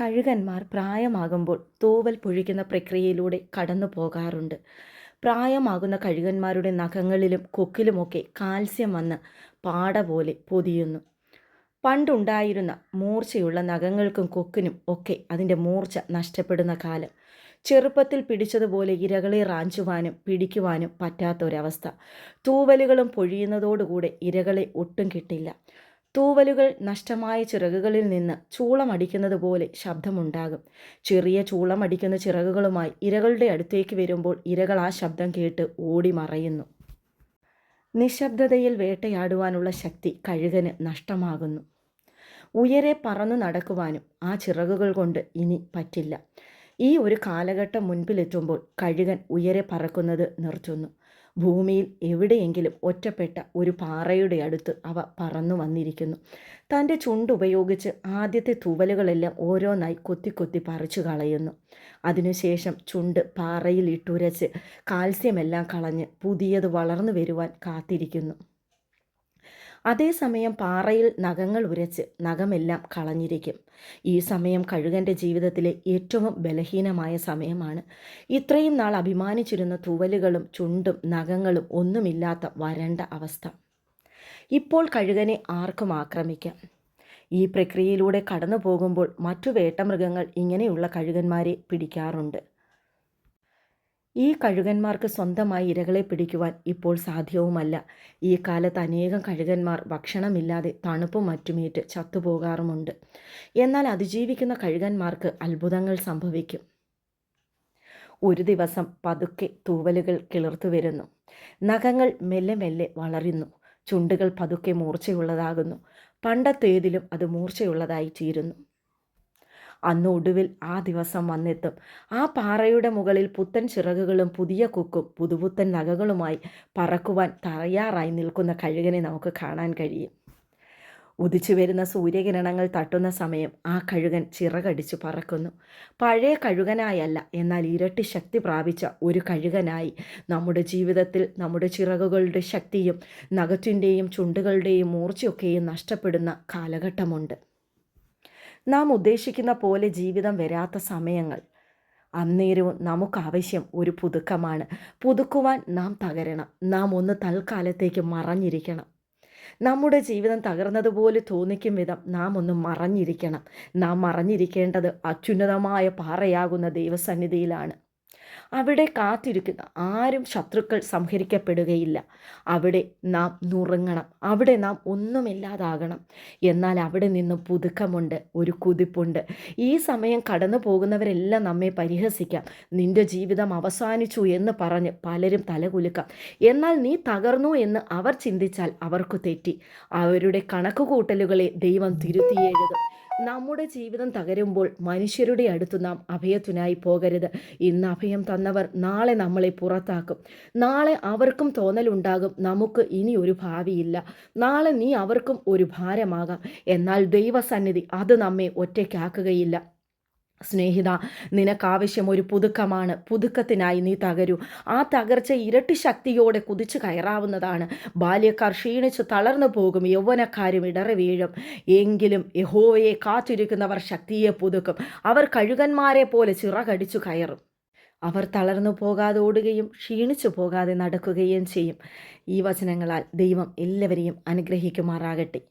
കഴുകന്മാർ പ്രായമാകുമ്പോൾ തൂവൽ പൊഴിക്കുന്ന പ്രക്രിയയിലൂടെ കടന്നു പോകാറുണ്ട്. പ്രായമാകുന്ന കഴുകന്മാരുടെ നഖങ്ങളിലും കൊക്കിലുമൊക്കെ കാൽസ്യം വന്ന് പാട പോലെ പൊതിയുന്നു. പണ്ടുണ്ടായിരുന്ന മൂർച്ചയുള്ള നഖങ്ങൾക്കും കൊക്കിനും ഒക്കെ അതിന്റെ മൂർച്ച നഷ്ടപ്പെടുന്ന കാലം. ചെറുപ്പത്തിൽ പിടിച്ചതുപോലെ ഇരകളെ റാഞ്ചുവാനും പിടിക്കുവാനും പറ്റാത്തൊരവസ്ഥ. തൂവലുകളും പൊഴിയുന്നതോടുകൂടെ ഇരകളെ ഒട്ടും കിട്ടില്ല. തൂവലുകൾ നഷ്ടമായ ചിറകുകളിൽ നിന്ന് ചൂളമടിക്കുന്നത് പോലെ ശബ്ദമുണ്ടാകും. ചെറിയ ചൂളമടിക്കുന്ന ചിറകുകളുമായി ഇരകളുടെ അടുത്തേക്ക് വരുമ്പോൾ ഇരകൾ ആ ശബ്ദം കേട്ട് ഓടി മറയുന്നു. നിശബ്ദതയിൽ വേട്ടയാടുവാനുള്ള ശക്തി കഴുകന് നഷ്ടമാകുന്നു. ഉയരെ പറന്നു നടക്കുവാനും ആ ചിറകുകൾ കൊണ്ട് ഇനി പറ്റില്ല. ഈ ഒരു കാലഘട്ടം മുൻപിലെത്തുമ്പോൾ കഴുകൻ ഉയരെ പറക്കുന്നത് നിർത്തുന്നു. ഭൂമിയിൽ എവിടെയെങ്കിലും ഒറ്റപ്പെട്ട ഒരു പാറയുടെ അടുത്ത് അവ പറന്നു വന്നിരിക്കുന്നു. തന്റെ ചുണ്ടുപയോഗിച്ച് ആദ്യത്തെ തൂവലുകളെല്ലാം ഓരോന്നായി കൊത്തി കൊത്തി പറിച്ചു കളയുന്നു. അതിനുശേഷം ചുണ്ട് പാറയിൽ ഇട്ടുരച്ച് കാൽസ്യമെല്ലാം കളഞ്ഞ് പുതിയത് വളർന്നു വരുവാൻ കാത്തിരിക്കുന്നു. അതേസമയം പാറയിൽ നഖങ്ങൾ ഉരച്ച് നഖമെല്ലാം കളഞ്ഞിരിക്കും. ഈ സമയം കഴുകന്റെ ജീവിതത്തിലെ ഏറ്റവും ബലഹീനമായ സമയമാണ്. ഇത്രയും നാൾ അഭിമാനിച്ചിരുന്ന തൂവലുകളും ചുണ്ടും നഖങ്ങളും ഒന്നുമില്ലാത്ത വരണ്ട അവസ്ഥ. ഇപ്പോൾ കഴുകനെ ആർക്കും ആക്രമിക്കാം. ഈ പ്രക്രിയയിലൂടെ കടന്നു പോകുമ്പോൾ മറ്റു വേട്ടമൃഗങ്ങൾ ഇങ്ങനെയുള്ള കഴുകന്മാരെ പിടിക്കാറുണ്ട്. ഈ കഴുകന്മാർക്ക് സ്വന്തമായി ഇരകളെ പിടിക്കുവാൻ ഇപ്പോൾ സാധ്യവുമല്ല. ഈ കാലത്ത് അനേകം കഴുകന്മാർ ഭക്ഷണമില്ലാതെ തണുപ്പും മറ്റുമേറ്റ് ചത്തുപോകാറുമുണ്ട്. എന്നാൽ അതിജീവിക്കുന്ന കഴുകന്മാർക്ക് അത്ഭുതങ്ങൾ സംഭവിക്കും. ഒരു ദിവസം പതുക്കെ തൂവലുകൾ കിളിർത്തു വരുന്നു. നഖങ്ങൾ മെല്ലെ മെല്ലെ വളരുന്നു. ചുണ്ടുകൾ പതുക്കെ മൂർച്ചയുള്ളതാകുന്നു. പണ്ടത്തേതിലും അത് മൂർച്ചയുള്ളതായി തീരുന്നു. അന്ന് ഒടുവിൽ ആ ദിവസം വന്നെത്തും. ആ പാറയുടെ മുകളിൽ പുത്തൻ ചിറകുകളും പുതിയ കൊക്കും പുതുപുത്തൻ നഖകളുമായി പറക്കുവാൻ തയ്യാറായി നിൽക്കുന്ന കഴുകനെ നമുക്ക് കാണാൻ കഴിയും. ഉദിച്ചു വരുന്ന സൂര്യകിരണങ്ങൾ തട്ടുന്ന സമയം ആ കഴുകൻ ചിറകടിച്ച് പറക്കുന്നു. പഴയ കഴുകനായല്ല എന്നാൽ ഇരട്ടി ശക്തി പ്രാപിച്ച ഒരു കഴുകനായി. നമ്മുടെ ജീവിതത്തിൽ നമ്മുടെ ചിറകുകളുടെ ശക്തിയും നഖത്തിന്റെയും ചുണ്ടുകളുടെയും മൂർച്ചയൊക്കെയും നഷ്ടപ്പെടുന്ന കാലഘട്ടമുണ്ട്. നാം ഉദ്ദേശിക്കുന്ന പോലെ ജീവിതം വരാത്ത സമയങ്ങൾ. അന്നേരവും നമുക്കാവശ്യം ഒരു പുതുക്കമാണ്. പുതുക്കുവാൻ നാം തകരണം. നാം ഒന്ന് തൽക്കാലത്തേക്ക് മറഞ്ഞിരിക്കണം. നമ്മുടെ ജീവിതം തകർന്നതുപോലെ തോന്നിക്കും വിധം നാം ഒന്ന് മറഞ്ഞിരിക്കണം. നാം മറഞ്ഞിരിക്കേണ്ടത് അത്യുന്നതമായ പാറയാകുന്ന ദൈവസന്നിധിയിലാണ്. അവിടെ കാത്തിരിക്കുന്ന ആരും ശത്രുക്കൾ സംഹരിക്കപ്പെടുകയില്ല. അവിടെ നാം നുറുങ്ങണം. അവിടെ നാം ഒന്നുമില്ലാതാകണം. എന്നാൽ അവിടെ നിന്ന് പുതുക്കമുണ്ട് ഒരു കുതിപ്പുണ്ട്. ഈ സമയം കടന്നു പോകുന്നവരെല്ലാം നമ്മെ പരിഹസിക്കാം. നിന്റെ ജീവിതം അവസാനിച്ചു എന്ന് പറഞ്ഞ് പലരും തലകുലുക്കാം. എന്നാൽ നീ തകർന്നു എന്ന് അവർ ചിന്തിച്ചാൽ അവർക്കു തെറ്റി. അവരുടെ കണക്കുകൂട്ടലുകളെ ദൈവം തിരുത്തിയെഴുതും നമ്മുടെ ജീവിതം തകരുമ്പോൾ മനുഷ്യരുടെ അടുത്ത് നാം അഭയത്തിനായി പോകരുത്. ഇന്ന് അഭയം തന്നവർ നാളെ നമ്മളെ പുറത്താക്കും. നാളെ അവർക്കും തോന്നലുണ്ടാകും നമുക്ക് ഇനി ഒരു ഭാവിയില്ല. നാളെ നീ അവർക്കും ഒരു ഭാരമാകാം. എന്നാൽ ദൈവസന്നിധി അത് നമ്മെ ഒറ്റയ്ക്കാക്കുകയില്ല. സ്നേഹിത നിനക്കാവശ്യം ഒരു പുതുക്കമാണ്. പുതുക്കത്തിനായി നീ തകരൂ. ആ തകർച്ച ഇരട്ടി ശക്തിയോടെ കുതിച്ചു കയറാവുന്നതാണ്. ബാല്യക്കാർ ക്ഷീണിച്ച് തളർന്നു പോകും. യൗവനക്കാരും ഇടറി വീഴും. എങ്കിലും യഹോവയെ കാത്തിരിക്കുന്നവർ ശക്തിയെ പുതുക്കും. അവർ കഴുകന്മാരെ പോലെ ചിറകടിച്ചു കയറും. അവർ തളർന്നു പോകാതെ ഓടുകയും ക്ഷീണിച്ചു പോകാതെ നടക്കുകയും ചെയ്യും. ഈ വചനങ്ങളാൽ ദൈവം എല്ലാവരെയും അനുഗ്രഹിക്കുമാറാകട്ടെ.